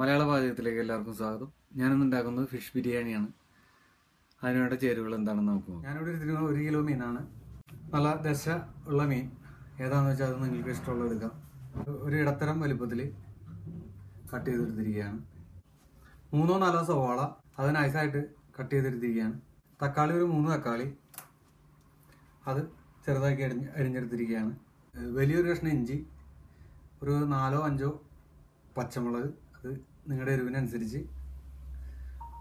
മലയാള പാചകത്തിലേക്ക് എല്ലാവർക്കും സ്വാഗതം. ഞാനിന്ന് ഉണ്ടാക്കുന്നത് ഫിഷ് ബിരിയാണിയാണ്. അതിനുവേണ്ട ചേരുവകൾ എന്താണെന്ന് നമുക്ക് നോക്കാം. ഞാനിവിടെ എടുത്തിരിക്കുന്നത് ഒരു കിലോ മീനാണ്. പല ദശ ഉള്ള മീൻ. ഏതാണെന്ന് വെച്ചാൽ അത് നിങ്ങൾക്ക് ഇഷ്ടമുള്ള എടുക്കാം. ഒരു ഇടത്തരം വലുപ്പത്തിൽ കട്ട് ചെയ്തെടുത്തിരിക്കുകയാണ്. മൂന്നോ നാലോ സവാള അത് നൈസായിട്ട് കട്ട് ചെയ്തെടുത്തിരിക്കുകയാണ്. തക്കാളി ഒരു മൂന്ന് തക്കാളി അത് ചെറുതാക്കി അരിഞ്ഞ് അരിഞ്ഞെടുത്തിരിക്കുകയാണ്. വലിയൊരു കഷ്ണം ഇഞ്ചി ഒരു നാലോ അഞ്ചോ പച്ചമുളക് അത് നിങ്ങളുടെ എരിവിനനുസരിച്ച്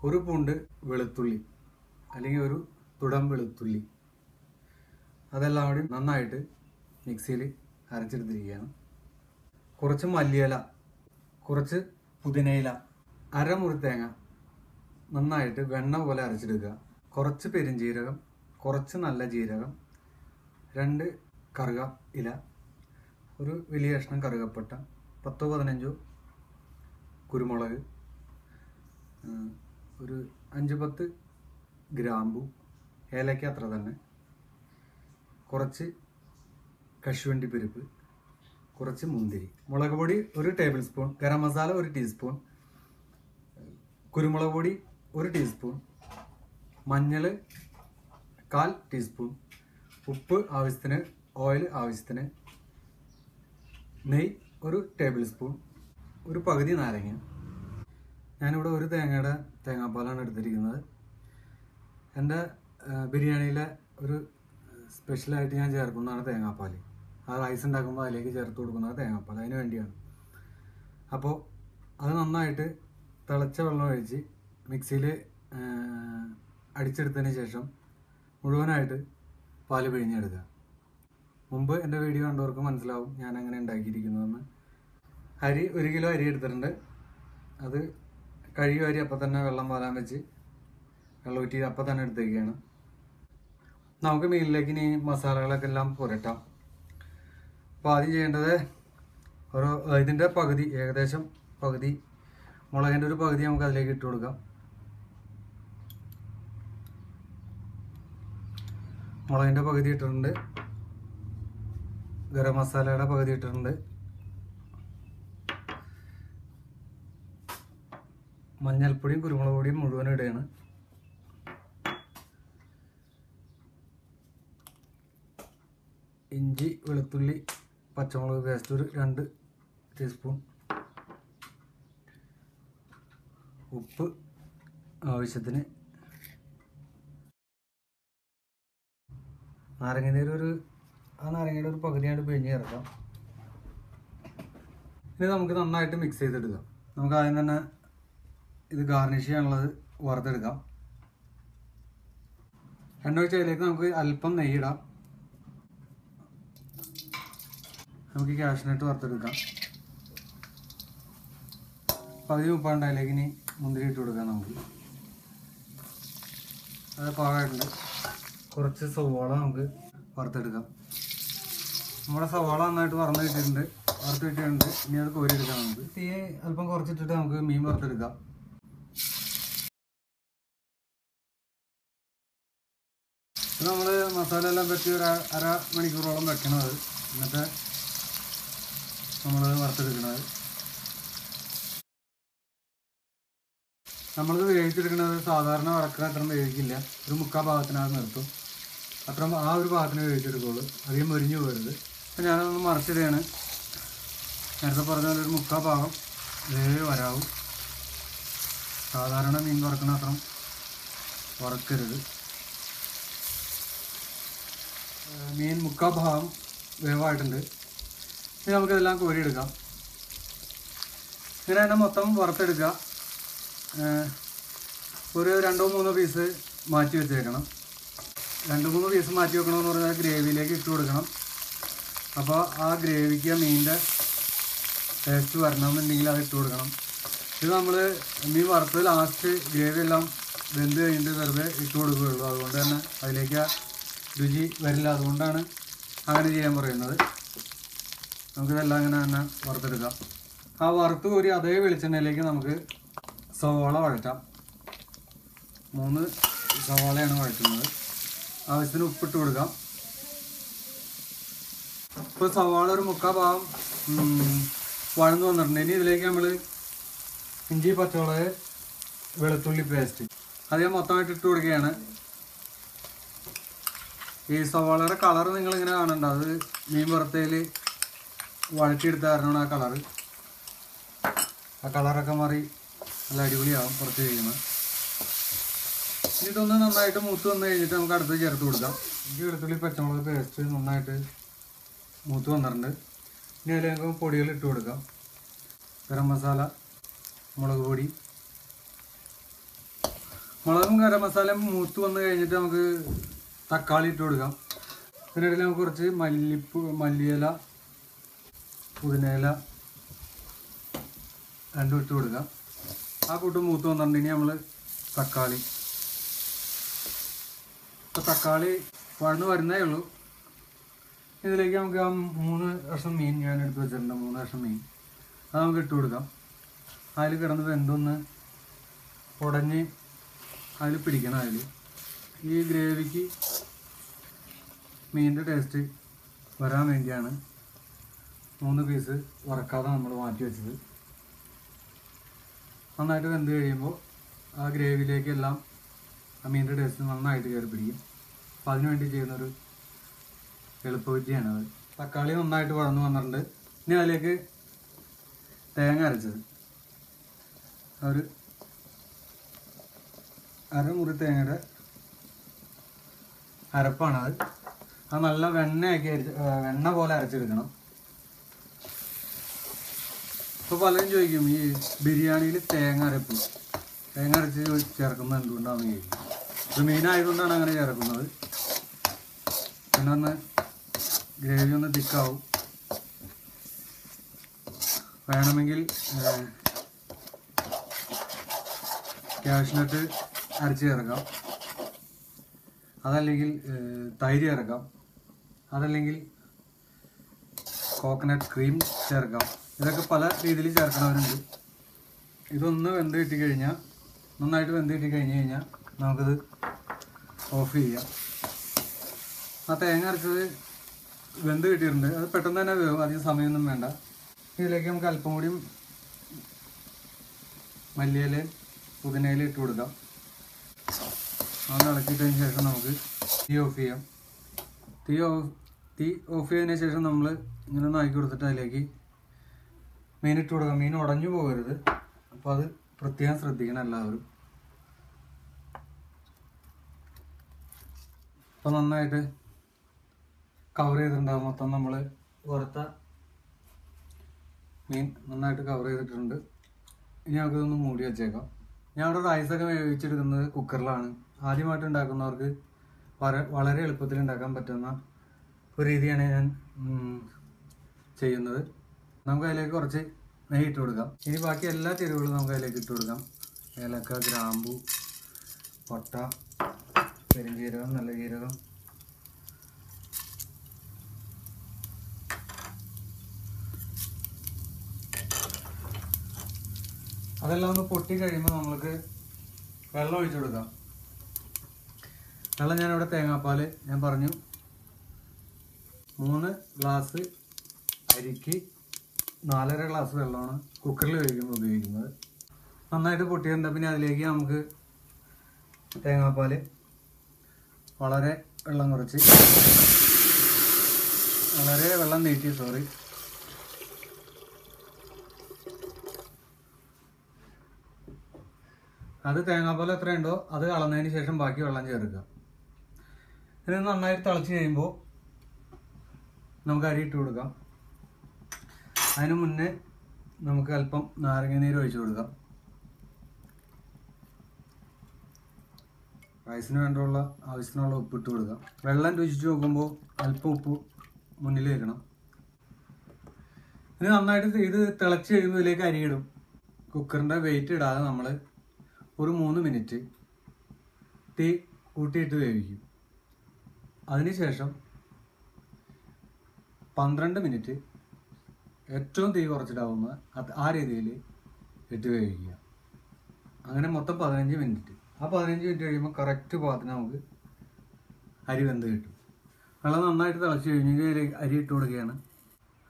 ഒരു പൂണ്ട് വെളുത്തുള്ളി അല്ലെങ്കിൽ ഒരു തുടം വെളുത്തുള്ളി അതെല്ലാം കൂടി നന്നായിട്ട് മിക്സിയിൽ അരച്ചെടുത്തിരിക്കുകയാണ്. കുറച്ച് മല്ലിയില കുറച്ച് പുതിനയില അരമുറി തേങ്ങ നന്നായിട്ട് വെണ്ണ പോലെ അരച്ചെടുക്കുക. കുറച്ച് പെരുംജീരകം കുറച്ച് നല്ല ജീരകം രണ്ട് കറുക ഇല ഒരു വലിയ കഷ്ണം കറുകപ്പട്ട പത്തോ പതിനഞ്ചോ കുരുമുളക് ഒരു അഞ്ച് പത്ത് ഗ്രാമ്പു ഏലയ്ക്ക അത്ര തന്നെ. കുറച്ച് കശുവണ്ടി പരിപ്പ് കുറച്ച് മുന്തിരി. മുളക് പൊടി ഒരു ടേബിൾ സ്പൂൺ ഗരം മസാല ഒരു ടീസ്പൂൺ കുരുമുളക് പൊടി ഒരു ടീസ്പൂൺ മഞ്ഞൾ കാൽ ടീസ്പൂൺ ഉപ്പ് ആവശ്യത്തിന് ഓയിൽ ആവശ്യത്തിന് നെയ് ഒരു ടേബിൾ സ്പൂൺ ഒരു പകുതി നാരങ്ങ ഞാനിവിടെ ഒരു തേങ്ങയുടെ തേങ്ങാപ്പാലാണ് എടുത്തിരിക്കുന്നത്. എന്റെ ബിരിയാണിയിലെ ഒരു സ്പെഷ്യലായിട്ട് ഞാൻ ചേർക്കുന്നതാണ് തേങ്ങാപ്പാൽ ആ റൈസ് ഉണ്ടാക്കുമ്പോൾ അതിലേക്ക് ചേർത്ത് കൊടുക്കുന്നത് തേങ്ങാപ്പാൽ അതിന് വേണ്ടിയാണ്. അപ്പോൾ അത് നന്നായിട്ട് തിളച്ച വെള്ളം ഒഴിച്ച് മിക്സിയിൽ അടിച്ചെടുത്തതിന് ശേഷം മുഴുവനായിട്ട് പാൽ പിഴിഞ്ഞെടുക്കുക. മുമ്പ് എന്റെ വീഡിയോ കണ്ടവർക്ക് മനസ്സിലാവും ഞാൻ അങ്ങനെ ഉണ്ടാക്കിയിരിക്കുന്നതെന്ന്. അരി ഒരു കിലോ അരി എടുത്തിട്ടുണ്ട്. അത് കഴുകിയ അരി അപ്പം തന്നെ വെള്ളം പാലാൻ വെച്ച് വെള്ളം ഊറ്റി അപ്പം തന്നെ എടുത്തേക്കാണ്. നമുക്ക് മീനിലേക്ക് ഇനി മസാലകളൊക്കെ എല്ലാം പുരട്ടാം. അപ്പോൾ ആദ്യം ചെയ്യേണ്ടത് ഒരു ഇതിന്റെ പകുതി ഏകദേശം പകുതി മുളകിന്റെ ഒരു പകുതി നമുക്ക് അതിലേക്ക് ഇട്ട് കൊടുക്കാം. മുളകിന്റെ പകുതി ഇട്ടിട്ടുണ്ട്. ഗരം മസാലയുടെ പകുതി ഇട്ടിട്ടുണ്ട്. മഞ്ഞൾപ്പൊടിയും കുരുമുളക് പൊടിയും മുഴുവൻ ഇടുകയാണ്. ഇഞ്ചി വെളുത്തുള്ളി പച്ചമുളക് പേസ്റ്റ് ഒരു രണ്ട് ടീസ്പൂൺ ഉപ്പ് ആവശ്യത്തിന്. നാരങ്ങനീര് ഒരു ആ നാരങ്ങയുടെ ഒരു പകുതിയായിട്ട് പിഴിഞ്ഞ് ചേർക്കാം. ഇനി നമുക്ക് നന്നായിട്ട് മിക്സ് ചെയ്തെടുക്കാം നമുക്ക് ആദ്യം തന്നെ ഇത് ഗാർണിഷ് ചെയ്യാനുള്ളത് വറുത്തെടുക്കാം. എണ്ണ ഒഴിച്ചതിലേക്ക് നമുക്ക് അല്പം നെയ്യിടാം നമുക്ക് ക്യാഷിനിട്ട് വറുത്തെടുക്കാം. പകുതി മുപ്പാണ്ട് അതിലേക്ക് ഇനി മുന്തിരി ഇട്ട് കൊടുക്കാം നമുക്ക്. അത് പാകമായിട്ടുണ്ട്. കുറച്ച് സവാള നമുക്ക് വറുത്തെടുക്കാം. നമ്മുടെ സവാള നന്നായിട്ട് വറന്ന് കിട്ടിയിട്ടുണ്ട്. വറുത്ത് കിട്ടിയിട്ടുണ്ട്. ഇനി അത് കോരിയെടുക്കാം നമുക്ക്. തീ അല്പം കുറച്ചിട്ടിട്ട് നമുക്ക് മീൻ വറുത്തെടുക്കാം. നമ്മൾ മസാല എല്ലാം പറ്റി ഒരു അര മണിക്കൂറോളം വെക്കണത്. എന്നിട്ട് നമ്മൾ വറുത്തെടുക്കണത്. നമ്മളിത് വേവിച്ചെടുക്കുന്നത് സാധാരണ വറക്കാൻ അത്ര വേവിക്കില്ല. ഒരു മുക്കാൽ ഭാഗത്തിനകത്ത് നിർത്തും. അത്ര ആ ഒരു ഭാഗത്തിന് വേവിച്ചെടുക്കുള്ളൂ. അധികം മുരിഞ്ഞു പോകരുത്. അപ്പം ഞാനൊന്ന് മറിച്ചിടുകയാണ്. നേരത്തെ പറഞ്ഞ ഒരു മുക്കാൽ ഭാഗം വേവ് വരാവും. സാധാരണ മീൻ വറക്കണ അത്ര വറക്കരുത്. മീൻ മുക്കാൽ ഭാഗം വേവായിട്ടുണ്ട്. ഇനി നമുക്കിതെല്ലാം കോരിയെടുക്കാം. ഇങ്ങനെ തന്നെ മൊത്തം വറുത്തെടുക്കുക. ഒരു രണ്ടോ മൂന്നോ പീസ് മാറ്റി വെച്ചേക്കണം. രണ്ട് മൂന്ന് പീസ് മാറ്റി വെക്കണമെന്ന് പറഞ്ഞാൽ ഗ്രേവിയിലേക്ക് ഇട്ട് കൊടുക്കണം. അപ്പോൾ ആ ഗ്രേവിക്ക് മീനിന്റെ ടേസ്റ്റ് വരണമെന്നുണ്ടെങ്കിൽ അത് ഇട്ട് കൊടുക്കണം. ഇത് നമ്മൾ മീൻ വറുത്ത് ലാസ്റ്റ് ഗ്രേവി എല്ലാം വെന്ത് കഴിഞ്ഞിട്ട് വെറുതെ ഇട്ട് കൊടുക്കുകയുള്ളൂ. അതുകൊണ്ട് തന്നെ അതിലേക്ക് രുചി വരില്ല. അതുകൊണ്ടാണ് അങ്ങനെ ചെയ്യാൻ പറയുന്നത്. നമുക്കിതെല്ലാം അങ്ങനെ തന്നെ വറുത്തെടുക്കാം. ആ വറുത്ത് കോരി അതേ വെളിച്ചെണ്ണയിലേക്ക് നമുക്ക് സവാള വഴറ്റാം. മൂന്ന് സവാളയാണ് വഴറ്റുന്നത്. ആവശ്യത്തിന് ഉപ്പിട്ട് കൊടുക്കാം. ഇപ്പോൾ സവാള ഒരു മുക്കാൽ ഭാഗം വഴന്ന് വന്നിട്ടുണ്ട്. ഇനി ഇതിലേക്ക് നമ്മൾ ഇഞ്ചി പച്ചമുളക് വെളുത്തുള്ളി പേസ്റ്റ് അത് ഞാൻ മൊത്തമായിട്ട് ഇട്ട് കൊടുക്കുകയാണ്. ഈ സവാളയുടെ കളർ നിങ്ങൾ ഇങ്ങനെ കാണണ്ട. അത് മീൻ വറുത്തതിൽ വഴറ്റിയെടുത്ത കാരണമാണ് ആ കളറ് ആ കളറൊക്കെ മാറി നല്ല അടിപൊളിയാവും കുറച്ച് ഇനി ഇതൊന്ന് നന്നായിട്ട് മൂത്ത് വന്നു കഴിഞ്ഞിട്ട് നമുക്ക് അടുത്ത് ചേർത്ത് കൊടുക്കാം. എനിക്ക് വെളുത്തുള്ളി പച്ചമുളക് പേസ്റ്റ് നന്നായിട്ട് മൂത്ത് വന്നിട്ടുണ്ട്. ഇനി അതിൽ നമുക്ക് പൊടികൾ ഇട്ട് കൊടുക്കാം. ഗരം മസാല മുളക് പൊടി. മുളകും ഗരം മസാലയും മൂത്ത് വന്നു കഴിഞ്ഞിട്ട് നമുക്ക് തക്കാളി ഇട്ട് കൊടുക്കാം. ഇതിനിടയിൽ നമുക്ക് കുറച്ച് മല്ലിപ്പൂ മല്ലിയില പുതിനയില രണ്ടും ഇട്ട് കൊടുക്കാം. ആ കൂട്ട് മൂത്ത് വന്നിട്ടുണ്ടെങ്കിൽ നമ്മൾ തക്കാളി. ഇപ്പോൾ തക്കാളി വഴന്ന് വരുന്നേ ഉള്ളൂ. ഇതിലേക്ക് നമുക്ക് ആ മൂന്ന് കഷ്ണം മീൻ ഞാൻ എടുത്ത് വെച്ചിട്ടുണ്ട്. മൂന്ന് കഷ്ണം മീൻ. അത് നമുക്ക് ഇട്ട് കൊടുക്കാം. അതിൽ കിടന്ന് വെന്തൊന്ന് ഉടഞ്ഞ് അതിൽ പിടിക്കണം അതിൽ ഈ ഗ്രേവിക്ക് മീനിന്റെ ടേസ്റ്റ് വരാൻ വേണ്ടിയാണ് മൂന്ന് പീസ് വറക്കാതെ നമ്മൾ മാറ്റി വെച്ചത്. നന്നായിട്ട് വെന്ത് കഴിയുമ്പോൾ ആ ഗ്രേവിയിലേക്കെല്ലാം ആ മീനിന്റെ ടേസ്റ്റ് നന്നായിട്ട് കയറി പിടിക്കും. അപ്പോൾ അതിനുവേണ്ടി ചെയ്യുന്നൊരു എളുപ്പവിദ്യയാണ് അത് തക്കാളി നന്നായിട്ട് വഴന്നു വന്നിട്ടുണ്ട്. ഇനി അതിലേക്ക് തേങ്ങ അരച്ചത്. ഒരു അരമുറി തേങ്ങയുടെ അരപ്പാണ് അത്. നല്ല വെണ്ണയൊക്കെ അരിച്ച് വെണ്ണ പോലെ അരച്ചെടുക്കണം. ഇപ്പോൾ പലരും ചോദിക്കും ഈ ബിരിയാണിയിൽ തേങ്ങ അരപ്പ് തേങ്ങ അരച്ച് ചേർക്കുന്നത് എന്തുകൊണ്ടാണെന്ന് ചോദിക്കും? ഇത് മെയിനായതുകൊണ്ടാണ് അങ്ങനെ ചേർക്കുന്നത്. പിന്നെ ഒന്ന് ഗ്രേവി ഒന്ന് തിക്കാവും വേണമെങ്കിൽ ക്യാഷ്നട്ട് അരച്ച് ചേർക്കാം. അതല്ലെങ്കിൽ തൈര് ചേർക്കാം അതല്ലെങ്കിൽ കോക്കനട്ട് ക്രീം ചേർക്കാം ഇതൊക്കെ പല രീതിയിൽ ചേർക്കണവരുണ്ട് ഇതൊന്ന് വെന്ത് കിട്ടി കഴിഞ്ഞാൽ നന്നായിട്ട് വെന്ത് കിട്ടി കഴിഞ്ഞ് കഴിഞ്ഞാൽ നമുക്കിത് ഓഫ് ചെയ്യാം. ആ തേങ്ങ അരച്ചത് വെന്ത് കിട്ടിയിട്ടുണ്ട്. അത് പെട്ടെന്ന് തന്നെ വേവും. അധികം സമയമൊന്നും വേണ്ട. ഇതിലേക്ക് നമുക്ക് അല്പം കൂടിയും മല്ലിയില പുതിനയിൽ ഇട്ട് കൊടുക്കാം. അത് ഇളക്കിയിട്ടതിന് ശേഷം നമുക്ക് തീ ഓഫ് ചെയ്യാം. തീ ഓഫ് തീ ഓഫ് ചെയ്തതിന് ശേഷം നമ്മൾ ഇങ്ങനെ ഒന്ന് ആക്കി കൊടുത്തിട്ട് അതിലേക്ക് മീൻ ഇട്ട് കൊടുക്കാം. മീൻ ഉടഞ്ഞു പോകരുത്. അപ്പോൾ അത് പ്രത്യേകം ശ്രദ്ധിക്കണം എല്ലാവരും. അപ്പോൾ നന്നായിട്ട് കവർ ചെയ്തിട്ടുണ്ടാകും മൊത്തം നമ്മൾ വറുത്ത മീൻ നന്നായിട്ട് കവർ ചെയ്തിട്ടുണ്ട്. ഇനി നമുക്കിതൊന്ന് മൂടി വെച്ചേക്കാം. ഞാൻ ഇവിടെ റൈസൊക്കെ വേവിച്ചെടുക്കുന്നത് കുക്കറിലാണ് ആദ്യമായിട്ട് ഉണ്ടാക്കുന്നവർക്ക് വളരെ എളുപ്പത്തിൽ ഉണ്ടാക്കാൻ പറ്റുന്ന ഒരു രീതിയാണ് ഞാൻ ചെയ്യുന്നത്. നമുക്ക് അതിലേക്ക് കുറച്ച് നെയ്യ് ഇട്ട് കൊടുക്കാം. ഇനി ബാക്കി എല്ലാ ചേരുവകളും നമുക്ക് അതിലേക്ക് ഇട്ട് കൊടുക്കാം. ഏലക്ക ഗ്രാമ്പു പൊട്ട പെരുംജീരകം നല്ല ജീരകം. അതെല്ലാം ഒന്ന് പൊട്ടി കഴിയുമ്പോൾ നമ്മൾക്ക് വെള്ളം ഒഴിച്ചു കൊടുക്കാം. വെള്ളം ഞാനിവിടെ തേങ്ങാപ്പാൽ ഞാൻ പറഞ്ഞു മൂന്ന് ഗ്ലാസ് അരിക്ക് നാലര ഗ്ലാസ് വെള്ളമാണ് കുക്കറിൽ വേവിക്കുമ്പോൾ ഉപയോഗിക്കുന്നത്. നന്നായിട്ട് പൊട്ടിയിട്ടുണ്ട്. പിന്നെ അതിലേക്ക് നമുക്ക് തേങ്ങാപ്പാൽ വളരെ വെള്ളം കുറച്ച്. വളരെ വെള്ളം നീട്ടി സോറി അത് തേങ്ങാപ്പാൽ എത്രയുണ്ടോ അത് കളഞ്ഞതിന് ശേഷം ബാക്കി വെള്ളം ചേർക്കുക. ഇത് നന്നായിട്ട് തിളച്ച് കഴിയുമ്പോൾ നമുക്ക് അരി ഇട്ട് കൊടുക്കാം. അതിന് മുന്നേ നമുക്ക് അല്പം നാരങ്ങ നീര് ഒഴിച്ചു കൊടുക്കാം. റൈസിന് വേണ്ടുള്ള ആവശ്യത്തിനുള്ള ഉപ്പ് ഇട്ട് കൊടുക്കാം. വെള്ളം രുചിച്ച് നോക്കുമ്പോൾ അല്പം ഉപ്പ് മുന്നിൽ വെക്കണം. ഇത് നന്നായിട്ട് ഇത് തിളച്ച് കഴിയുമ്പോൾ ഇതിലേക്ക് അരിയിടും കുക്കറിന്റെ വെയിറ്റ് ഇടാതെ നമ്മൾ ഒരു മൂന്ന് മിനിറ്റ് തീ കൂട്ടിയിട്ട് വേവിക്കും. അതിനുശേഷം പന്ത്രണ്ട് മിനിറ്റ് ഏറ്റവും തീ കുറച്ചിട്ടാവുന്ന ആ രീതിയിൽ ഇട്ട് വേവിക്കുക അങ്ങനെ മൊത്തം പതിനഞ്ച് മിനിറ്റ്. ആ പതിനഞ്ച് മിനിറ്റ് കഴിയുമ്പോൾ കറക്റ്റ് പാകത്തിന് നമുക്ക് അരി വെന്ത് കിട്ടും. വെള്ളം നന്നായിട്ട് തിളച്ച് കഴിഞ്ഞ് അരി ഇട്ട് കൊടുക്കുകയാണ്.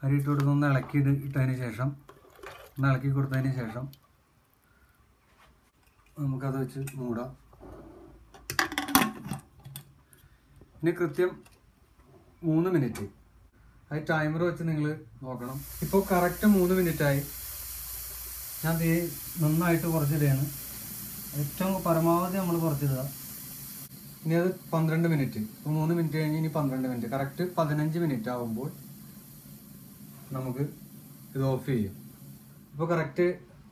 അരി ഇട്ട് കൊടുത്ത് ഒന്ന് ഇളക്കി ഇട്ട് ഇട്ടതിന് ശേഷം ഒന്ന് ഇളക്കി കൊടുത്തതിന് ശേഷം നമുക്കത് വെച്ച് മൂടാം. ഇനി കൃത്യം മൂന്ന് മിനിറ്റ് അത് ടൈമർ വെച്ച് നിങ്ങൾ നോക്കണം. ഇപ്പോൾ കറക്റ്റ് മൂന്ന് മിനിറ്റായി ഞാൻ തീ നന്നായിട്ട് കുറച്ചിടുകയാണ് ഏറ്റവും പരമാവധി നമ്മൾ കുറച്ചിടുക. ഇനി അത് പന്ത്രണ്ട് മിനിറ്റ് ഇപ്പോൾ മൂന്ന് മിനിറ്റ് കഴിഞ്ഞ് ഇനി പന്ത്രണ്ട് മിനിറ്റ് കറക്റ്റ് പതിനഞ്ച് മിനിറ്റ് ആകുമ്പോൾ നമുക്ക് ഇത് ഓഫ് ചെയ്യും. ഇപ്പോൾ കറക്റ്റ്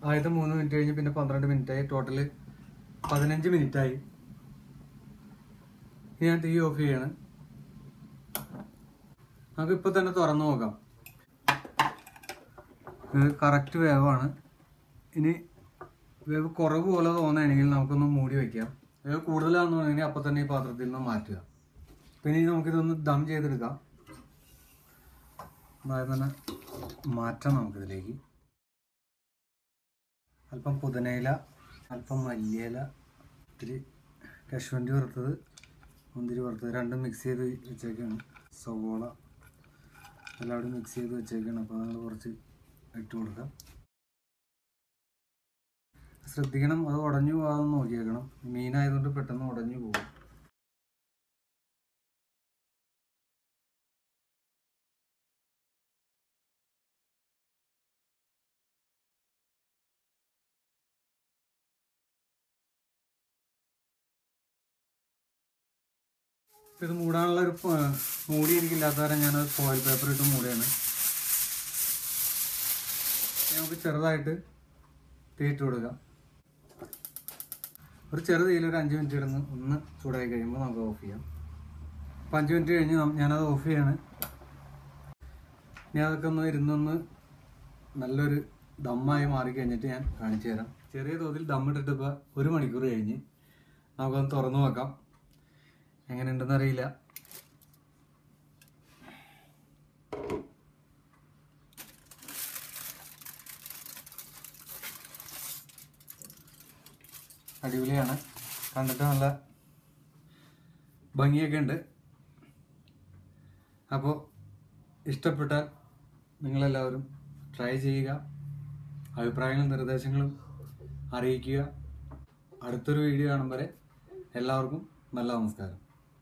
ആദ്യത്തെ മൂന്ന് മിനിറ്റ് കഴിഞ്ഞ് പിന്നെ പന്ത്രണ്ട് മിനിറ്റായി ടോട്ടൽ പതിനഞ്ച് മിനിറ്റ് ആയി. ഇനി ഞാൻ തീ ഓഫ് ചെയ്യാണ്. ഇപ്പൊ തന്നെ തുറന്നു നോക്കാം. ഇത് കറക്റ്റ് വേവാണ് ഇനി വേവ് കുറവ് പോലെ തോന്നുകയാണെങ്കിൽ നമുക്കൊന്ന് മൂടി വെക്കാം. വേവ് കൂടുതലാണെന്ന് പറഞ്ഞാൽ അപ്പം തന്നെ ഈ പാത്രത്തിൽ നിന്ന് മാറ്റുക. പിന്നെ ഇനി നമുക്കിതൊന്ന് ദം ചെയ്തെടുക്കാം. അതായത് തന്നെ മാറ്റാം നമുക്കിതിലേക്ക്. അല്പം പുതിനയില അല്പം മല്ലിയില ഇത്തിരി കശുവണ്ടി വറുത്തത് മുന്തിരി വറുത്തത്. രണ്ടും മിക്സ് ചെയ്ത് വെച്ചേക്കാണ്. സവോള എല്ലാവരും മിക്സ് ചെയ്ത് വെച്ചേക്കാണ്. അപ്പോൾ നമ്മൾ കുറച്ച് ഇട്ട് കൊടുക്കാം. ശ്രദ്ധിക്കണം. അത് ഉടഞ്ഞു പോകാതെ നോക്കിയേക്കണം. മീനായതുകൊണ്ട് പെട്ടെന്ന് ഉടഞ്ഞു പോകും. ഇത് മൂടാനുള്ള ഒരു മൂടി എനിക്കില്ലാത്ത കാരണം ഞാൻ ഫോയിൽ പേപ്പർ ഇട്ട് മൂടിയാണ്. നമുക്ക് ചെറുതായിട്ട് തീയിട്ട് കൊടുക്കാം. ഒരു ചെറു തീയിൽ ഒരു അഞ്ച് മിനിറ്റ് ഇടുന്ന്. ഒന്ന് ചൂടായി കഴിയുമ്പോൾ നമുക്ക് ഓഫ് ചെയ്യാം. അപ്പം അഞ്ച് മിനിറ്റ് കഴിഞ്ഞ് ഞാനത് ഓഫ് ചെയ്യാണ്. ഇനി അതൊക്കെ ഒന്ന് ഇരുന്നൊന്ന് നല്ലൊരു ദമ്മായി മാറി കഴിഞ്ഞിട്ട് ഞാൻ കാണിച്ചു തരാം. ചെറിയ തോതിൽ ദമ്മിട്ടിട്ട് ഇപ്പോൾ ഒരു മണിക്കൂർ കഴിഞ്ഞ് നമുക്കൊന്ന് തുറന്നു നോക്കാം. എങ്ങനെയുണ്ടെന്ന് അറിയില്ല. അടിപൊളിയാണ്. കണ്ടിട്ട് നല്ല ഭംഗിയൊക്കെ ഉണ്ട് അപ്പോൾ ഇഷ്ടപ്പെട്ടാൽ നിങ്ങളെല്ലാവരും ട്രൈ ചെയ്യുക. അഭിപ്രായങ്ങളും നിർദ്ദേശങ്ങളും അറിയിക്കുക. അടുത്തൊരു വീഡിയോ കാണും വരെ എല്ലാവർക്കും നല്ല നമസ്കാരം.